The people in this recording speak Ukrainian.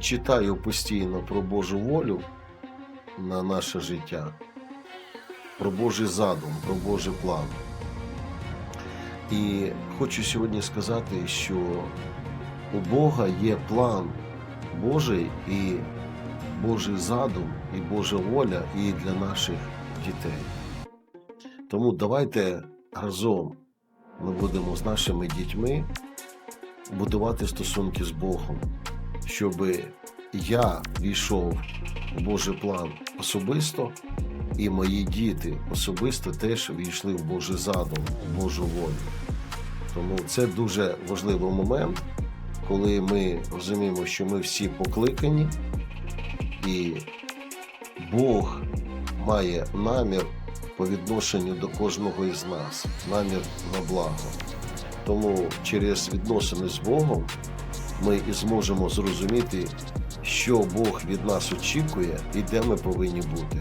читаю постійно про Божу волю на наше життя, про Божий задум, про Божий план. І хочу сьогодні сказати, що у Бога є план Божий і Божий задум, і Божа воля і для наших дітей. Тому давайте разом ми будемо з нашими дітьми будувати стосунки з Богом, щоб я війшов в Божий план особисто, і мої діти особисто теж війшли в Божий задум, в Божу волю. Тому це дуже важливий момент, коли ми розуміємо, що ми всі покликані, і Бог має намір по відношенню до кожного із нас, намір на благо. Тому через відносини з Богом ми і зможемо зрозуміти, що Бог від нас очікує і де ми повинні бути.